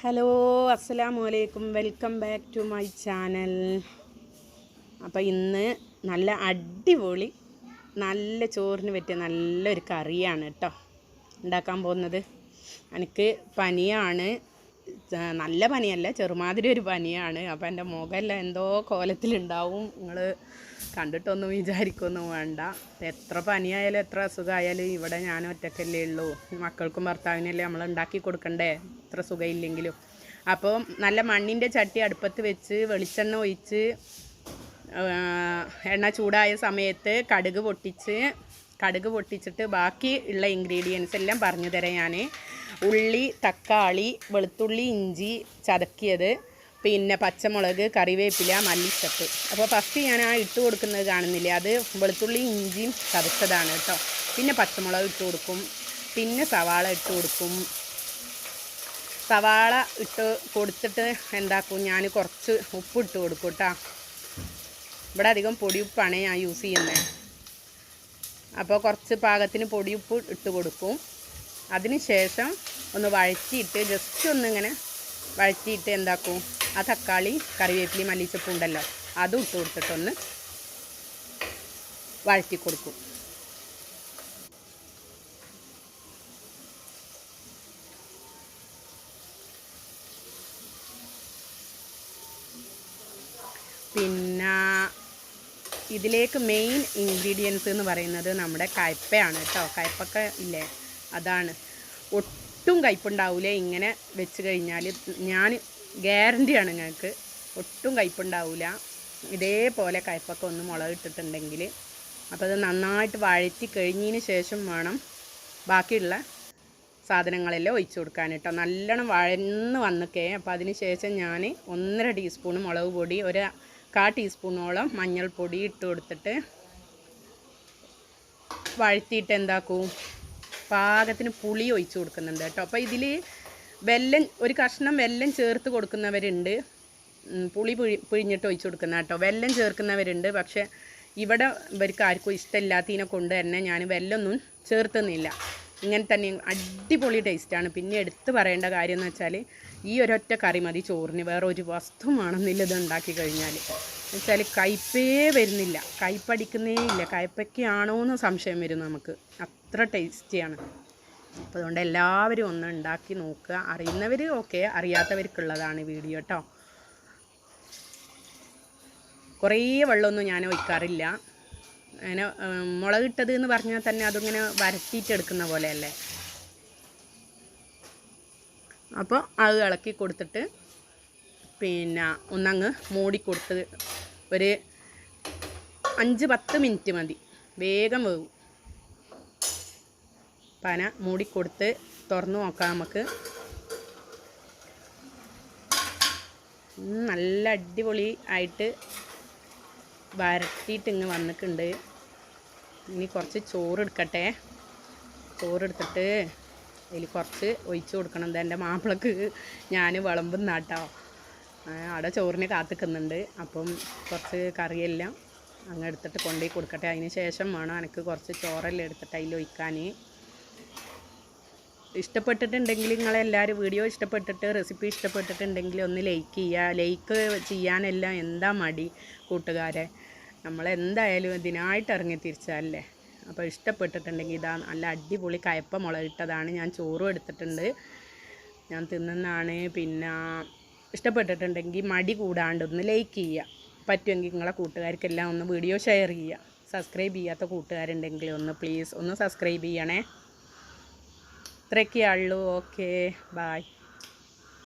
Hello അസ്സലാമു അലൈക്കും welcome back to my channel. അപ്പോൾ ഇന്ന് നല്ല അടിപൊളി നല്ല ചോറിന് പറ്റിയ നല്ലൊരു കറിയാണ് കേട്ടോ ഉണ്ടാക്കാൻ പോകുന്നത്? എനിക്ക് പനിയാണ്. നല്ല പനിയല്ല ചെറുമാതിരി ഒരു പനിയാണ്. അപ്പോൾ എന്റെ മുഖമെല്ലാം എന്തോ കോലത്തിലുണ്ടാവും. നിങ്ങൾ കണ്ടിട്ടൊന്നും വിചാരിക്കൊന്നും വേണ്ട. എത്ര പനിയായാലും എത്ര അസുഖമായാലും ഇവിടെ ഞാൻ ഒറ്റക്കല്ലേ ഉള്ളൂ. മക്കൾക്കും ഭർത്താവിനല്ലേ നമ്മൾ ഉണ്ടാക്കി കൊടുക്കണ്ടേ? എത്ര സുഖമില്ലെങ്കിലും. അപ്പോൾ നല്ല മണ്ണിന്റെ ചട്ടി അടുപ്പത്ത് വെച്ച് വെളിച്ചെണ്ണ ഒഴിച്ച് എണ്ണ ചൂടായ സമയത്ത് കടുക് പൊട്ടിച്ച് കടുക് പൊട്ടിച്ചിട്ട് ബാക്കി ഉള്ള ഇൻഗ്രീഡിയൻസ് എല്ലാം പറഞ്ഞു തരാം ഞാൻ. ഉള്ളി തക്കാളി വെളുത്തുള്ളി ഇഞ്ചി ചതക്കിയത്. പിന്നെ പച്ചമുളക് കറിവേപ്പില മല്ലിച്ചപ്പ്. അപ്പോൾ ഫസ്റ്റ് ഞാൻ ആ ഇട്ട് കൊടുക്കുന്നത് കാണുന്നില്ലേ? അത് വെളുത്തുള്ളി ഇഞ്ചിയും ചതച്ചതാണ് കേട്ടോ. പിന്നെ പച്ചമുളക് ഇട്ട് കൊടുക്കും. പിന്നെ സവാള ഇട്ട് കൊടുക്കും. സവാള ഇട്ട് കൊടുത്തിട്ട് എന്താക്കും? ഞാൻ കുറച്ച് ഉപ്പ് ഇട്ട് കൊടുക്കും കേട്ടോ. ഇവിടെ അധികം പൊടിയുപ്പാണ് ഞാൻ യൂസ് ചെയ്യുന്നത് അപ്പോൾ കുറച്ച് പാകത്തിന് പൊടിയുപ്പ് ഇട്ട് കൊടുക്കും. അതിന് ശേഷം ഒന്ന് വഴറ്റിയിട്ട് ജസ്റ്റ് ഒന്നിങ്ങനെ വഴറ്റിയിട്ട് എന്താക്കും? ആ തക്കാളി കറിവേപ്പിലി മല്ലിച്ചപ്പുണ്ടല്ലോ അതും ഇട്ട് കൊടുത്തിട്ടൊന്ന് വഴറ്റി കൊടുക്കും. പിന്നെ ഇതിലേക്ക് മെയിൻ ഇൻഗ്രീഡിയൻസ് എന്ന് പറയുന്നത് നമ്മുടെ കയ്പ്പയാണ് കേട്ടോ. കയ്പ്പൊക്ക ഇല്ലേ? അതാണ്. ഒട്ടും കയ്പ്പുണ്ടാവില്ലേ ഇങ്ങനെ വെച്ച് കഴിഞ്ഞാൽ ഞാൻ ഗ്യാരണ്ടിയാണ് ഞങ്ങൾക്ക്. ഒട്ടും കയ്പുണ്ടാവില്ല ഇതേപോലെ കയ്പ്പൊക്കെ ഒന്ന് മുളകിട്ടിട്ടുണ്ടെങ്കിൽ അപ്പോൾ അത് നന്നായിട്ട് വഴറ്റി കഴിഞ്ഞതിന് ശേഷം വേണം ബാക്കിയുള്ള സാധനങ്ങളെല്ലാം ഒഴിച്ചു കൊടുക്കാൻ കേട്ടോ. നല്ലോണം വഴന്ന് വന്നിക്കേ. അപ്പോൾ അതിന് ശേഷം ഞാൻ ഒന്നര ടീസ്പൂൺ മുളക് പൊടി ഒരു കാ ടീസ്പൂണോളം മഞ്ഞൾപ്പൊടി ഇട്ട് കൊടുത്തിട്ട് വഴറ്റിയിട്ട് എന്താക്കും? പാകത്തിന് പുളി ഒഴിച്ചു കൊടുക്കുന്നുണ്ട് കേട്ടോ. അപ്പോൾ ഇതിൽ വെല്ലം ഒരു കഷ്ണം വെല്ലം ചേർത്ത് കൊടുക്കുന്നവരുണ്ട്. പുളി പിഴി പിഴിഞ്ഞിട്ട് ഒഴിച്ചു കൊടുക്കുന്ന കേട്ടോ. വെല്ലം ചേർക്കുന്നവരുണ്ട്. പക്ഷേ ഇവിടെ ഇവർക്ക് ആർക്കും ഇഷ്ടമില്ലാത്തതിനെ കൊണ്ട് തന്നെ ഞാൻ വെല്ലൊന്നും ചേർത്തുന്നില്ല. ഇങ്ങനെ തന്നെ അടിപൊളി ടേസ്റ്റാണ്. പിന്നെ എടുത്തു പറയേണ്ട കാര്യം എന്ന് വെച്ചാൽ ഈ ഒരൊറ്റ കറി മതി ചോറിന്. വേറെ ഒരു വസ്തു വേണമെന്നില്ല ഇത് ഉണ്ടാക്കി കഴിഞ്ഞാൽ. വെച്ചാൽ കയ്പേ വരുന്നില്ല. കയ്പടിക്കുന്നേ ഇല്ല. കയ്പയ്ക്കാണോ എന്ന് സംശയം വരും നമുക്ക്. അത്ര ടേസ്റ്റിയാണ്. അപ്പോൾ അതുകൊണ്ട് എല്ലാവരും ഒന്ന് ഉണ്ടാക്കി നോക്കുക. അറിയുന്നവർ ഓക്കെ അറിയാത്തവർക്കുള്ളതാണ് വീഡിയോ കേട്ടോ കുറേ വെള്ളമൊന്നും ഞാൻ ഒഴിക്കാറില്ല. അങ്ങനെ മുളകിട്ടത് എന്ന് പറഞ്ഞാൽ തന്നെ അതിങ്ങനെ വരട്ടിയിട്ടെടുക്കുന്ന പോലെയല്ലേ? അപ്പോൾ അത് ഇളക്കി കൊടുത്തിട്ട് പിന്നെ ഒന്നങ്ങ് മൂടി കൊടുത്ത് ഒരു അഞ്ച് പത്ത് മിനിറ്റ് മതി. വേഗം വേവും. പന മൂടിക്കൊടുത്ത് തുറന്ന് നോക്കാം നമുക്ക്. നല്ല അടിപൊളി ആയിട്ട് വരട്ടിയിട്ട് ഇങ്ങ് വന്നിട്ടുണ്ട്. ഇനി കുറച്ച് ചോറ് എടുക്കട്ടെ. ചോറ് എടുത്തിട്ട് അതിൽ കുറച്ച് ഒഴിച്ചു കൊടുക്കണം. എന്റെ മാപ്പിളക്ക് ഞാൻ വിളമ്പുന്നാട്ടോ അവിടെ ചോറിന് കാത്തിക്കുന്നുണ്ട്. അപ്പം കുറച്ച് കറിയെല്ലാം അങ്ങ് എടുത്തിട്ട് കൊണ്ടുപോയി കൊടുക്കട്ടെ. അതിന് ശേഷം വേണം എനിക്ക് കുറച്ച് ചോറെല്ലാം എടുത്തിട്ട് അതിൽ ഒഴിക്കാൻ. ഇഷ്ടപ്പെട്ടിട്ടുണ്ടെങ്കിൽ നിങ്ങളെല്ലാവരും വീഡിയോ ഇഷ്ടപ്പെട്ടിട്ട് റെസിപ്പി ഇഷ്ടപ്പെട്ടിട്ടുണ്ടെങ്കിൽ ഒന്ന് ലൈക്ക് ചെയ്യുക. ലൈക്ക് ചെയ്യാനെല്ലാം എന്താ മടി കൂട്ടുകാരെ? നമ്മളെന്തായാലും ഇതിനായിട്ട് ഇറങ്ങി തിരിച്ചാലല്ലേ? അപ്പോൾ ഇഷ്ടപ്പെട്ടിട്ടുണ്ടെങ്കിൽ ഇതാ നല്ല അടിപൊളി കയപ്പ മുളകിട്ടതാണ് ഞാൻ ചോറും എടുത്തിട്ടുണ്ട്. ഞാൻ തിന്നുന്നതാണ്. പിന്നെ ഇഷ്ടപ്പെട്ടിട്ടുണ്ടെങ്കിൽ മടി കൂടാണ്ട് ഒന്ന് ലൈക്ക് ചെയ്യുക. പറ്റുമെങ്കിൽ നിങ്ങളെ കൂട്ടുകാർക്കെല്ലാം ഒന്ന് വീഡിയോ ഷെയർ ചെയ്യുക. സബ്സ്ക്രൈബ് ചെയ്യാത്ത കൂട്ടുകാരുണ്ടെങ്കിൽ ഒന്ന് പ്ലീസ് ഒന്ന് സബ്സ്ക്രൈബ് ചെയ്യണേ. ഇത്രയൊക്കെ ഉള്ളൂ. Okay bye